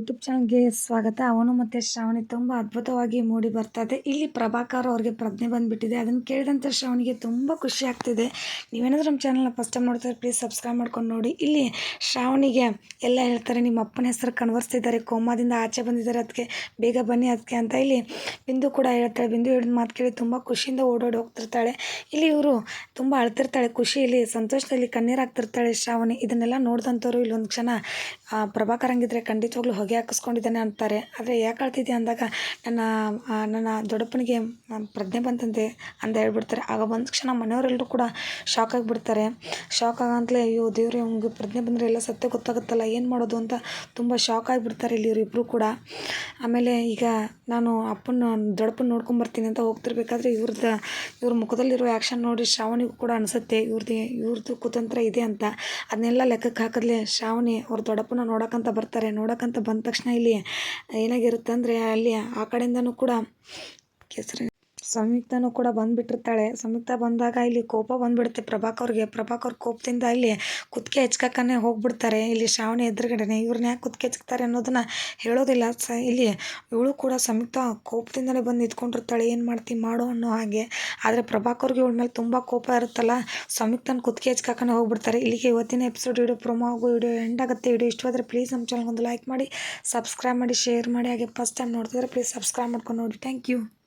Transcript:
YouTube ಚಾನಲ್ಗೆ ಸ್ವಾಗತ. ಅವನು ಮತ್ತು ಶ್ರಾವಣಿ ತುಂಬ ಅದ್ಭುತವಾಗಿ ಮೂಡಿ ಬರ್ತಾ ಇದೆ ಇಲ್ಲಿ ಪ್ರಭಾಕರ್ ಅವ್ರಿಗೆ ಪ್ರಜ್ಞೆ ಬಂದುಬಿಟ್ಟಿದೆ. ಅದನ್ನು ಕೇಳಿದಂಥ ಶ್ರಾವಣಿಗೆ ತುಂಬ ಖುಷಿ ಆಗ್ತಿದೆ. ನೀವೇನಾದರೂ ನಮ್ಮ ಚಾನಲ್ನ ಫಸ್ಟ್ ಟೈಮ್ ನೋಡ್ತಾರೆ ಪ್ಲೀಸ್ ಸಬ್ಸ್ಕ್ರೈಬ್ ಮಾಡ್ಕೊಂಡು ನೋಡಿ. ಇಲ್ಲಿ ಶ್ರಾವಣಿಗೆ ಎಲ್ಲ ಹೇಳ್ತಾರೆ, ನಿಮ್ಮ ಅಪ್ಪನ ಹೆಸರು ಕಣ್ವರ್ಸ್ತಿದ್ದಾರೆ ಕೋಮಾದಿಂದ ಆಚೆ ಬಂದಿದ್ದಾರೆ. ಅದಕ್ಕೆ ಬೇಗ ಬನ್ನಿ ಅದಕ್ಕೆ ಅಂತ. ಇಲ್ಲಿ ಬಿಂದು ಕೂಡ ಹೇಳ್ತಾಳೆ. ಬಿಂದು ಹೇಳಿದ ಮಾತು ಕೇಳಿ ತುಂಬ ಖುಷಿಯಿಂದ ಓಡೋಡಿ ಹೋಗ್ತಿರ್ತಾಳೆ. ಇಲ್ಲಿ ಇವರು ತುಂಬ ಅಳ್ತಿರ್ತಾಳೆ. ಖುಷಿಯಲ್ಲಿ ಸಂತೋಷದಲ್ಲಿ ಕಣ್ಣೀರು ಹಾಕ್ತಿರ್ತಾಳೆ ಶ್ರಾವಣಿ. ಇದನ್ನೆಲ್ಲ ನೋಡಿದಂಥವ್ರು ಇಲ್ಲಿ ಒಂದು ಕ್ಷಣ ಪ್ರಭಾಕರಂಗಿದ್ರೆ ಖಂಡಿತವಾಗ್ಲೂ ಹೊಗೆ ಹಾಕಿಸ್ಕೊಂಡಿದ್ದಾನೆ ಅಂತಾರೆ. ಆದರೆ ಯಾಕೆ ಅಳ್ತಿದ್ಯಾ ಅಂದಾಗ, ನನ್ನ ನನ್ನ ದೊಡ್ಡಪ್ಪನಿಗೆ ಪ್ರಜ್ಞೆ ಬಂತಂತೆ ಅಂತ ಹೇಳ್ಬಿಡ್ತಾರೆ. ಆಗ ಬಂದ ಕ್ಷಣ ಮನೆಯವರೆಲ್ಲರೂ ಕೂಡ ಶಾಕ್ ಆಗಿಬಿಡ್ತಾರೆ. ಶಾಕ್ ಆಗಂತಲೇ, ಅಯ್ಯೋ ದೇವರೇ, ಅವ್ನಿಗೆ ಪ್ರಜ್ಞೆ ಬಂದರೆ ಎಲ್ಲ ಸತ್ಯ ಗೊತ್ತಾಗುತ್ತಲ್ಲ, ಏನು ಮಾಡೋದು ಅಂತ ತುಂಬ ಶಾಕ್ ಆಗಿಬಿಡ್ತಾರೆ ಇಲ್ಲಿ ಇವರಿಬ್ಬರು ಕೂಡ. ಆಮೇಲೆ ಈಗ ನಾನು ಅಪ್ಪನ ದೊಡ್ಡಪ್ಪನ ನೋಡ್ಕೊಂಬರ್ತೀನಿ ಅಂತ ಹೋಗ್ತಿರ್ಬೇಕಾದ್ರೆ ಇವ್ರದ್ದು ಇವ್ರ ಮುಖದಲ್ಲಿರೋ ಆ್ಯಕ್ಷನ್ ನೋಡಿ ಶ್ರಾವಣಿಗೂ ಕೂಡ ಅನಿಸುತ್ತೆ ಇವ್ರದ್ದು ಇವ್ರದ್ದು ಕುತಂತ್ರ ಇದೆ ಅಂತ. ಅದನ್ನೆಲ್ಲ ಲೆಕ್ಕಕ್ಕೆ ಹಾಕಿದ್ಲೆ ಶ್ರಾವಣಿ ಅವ್ರ ದೊಡ್ಡಪ್ಪನ ನೋಡೋಕ್ಕಂತ ಬರ್ತಾರೆ. ನೋಡೋಕ್ಕಂತ ಬಂದ ತಕ್ಷಣ ಇಲ್ಲಿ ಏನಾಗಿರುತ್ತೆ ಅಂದರೆ ಅಲ್ಲಿ ಆ ಕಡೆಯಿಂದನೂ ಕೂಡ ಕೆಸರು ಸಂಯುಕ್ತನೂ ಕೂಡ ಬಂದ್ಬಿಟ್ಟಿರ್ತಾಳೆ. ಸಂಯುಕ್ತ ಬಂದಾಗ ಇಲ್ಲಿ ಕೋಪ ಬಂದ್ಬಿಡುತ್ತೆ. ಪ್ರಭಾಕರ್ಗೆ. ಪ್ರಭಾಕರ್ ಕೋಪದಿಂದ ಇಲ್ಲಿ ಕುತ್ತಿಗೆ ಹೆಚ್ಕಕ್ಕನೆ ಹೋಗ್ಬಿಡ್ತಾರೆ. ಇಲ್ಲಿ ಶ್ರಾವಣಿ ಎದುರುಗಡೆನೆ. ಇವ್ರನ್ನ ಯಾಕೆ ಕುತ್ತಿಗೆ ಹೆಚ್ಕ್ತಾರೆ ಅನ್ನೋದನ್ನ ಹೇಳೋದಿಲ್ಲ. ಸ, ಇಲ್ಲಿ ಇವಳು ಕೂಡ ಸಂಯುಕ್ತ ಕೋಪದಿಂದಲೇ ಬಂದು ನಿಂತ್ಕೊಂಡಿರ್ತಾಳೆ. ಏನು ಮಾಡ್ತೀನಿ ಮಾಡು ಅನ್ನೋ ಹಾಗೆ. ಆದರೆ ಪ್ರಭಾಕರ್ಗೆ ಇವಳ ಮೇಲೆ ತುಂಬ ಕೋಪ ಇರುತ್ತಲ್ಲ. ಸಂಯುಕ್ತನ ಕುತ್ತಿಗೆ ಹೆಚ್ಕಕ್ಕನೆ ಹೋಗ್ಬಿಡ್ತಾರೆ. ಇಲ್ಲಿಗೆ ಇವತ್ತಿನ ಎಪಿಸೋಡ್ ವಿಡಿಯೋ ಪ್ರೊಮೋ ಆಗೋ ವಿಡಿಯೋ ಎಂಡ್ ಆಗುತ್ತೆ. ವಿಡಿಯೋ ಇಷ್ಟವಾದರೆ ಪ್ಲೀಸ್ ನಮ್ಮ ಚಾನಲ್ಗೊಂದು ಲೈಕ್ ಮಾಡಿ, ಸಬ್ಸ್ಕ್ರೈಬ್ ಮಾಡಿ, ಶೇರ್ ಮಾಡಿ. ಹಾಗೆ ಫಸ್ಟ್ ಟೈಮ್ ನೋಡ್ತಿದ್ರೆ ಪ್ಲೀಸ್ ಸಬ್ಸ್ಕ್ರೈಬ್ ಮಾಡ್ಕೊಂಡು ನೋಡಿ. Thank you.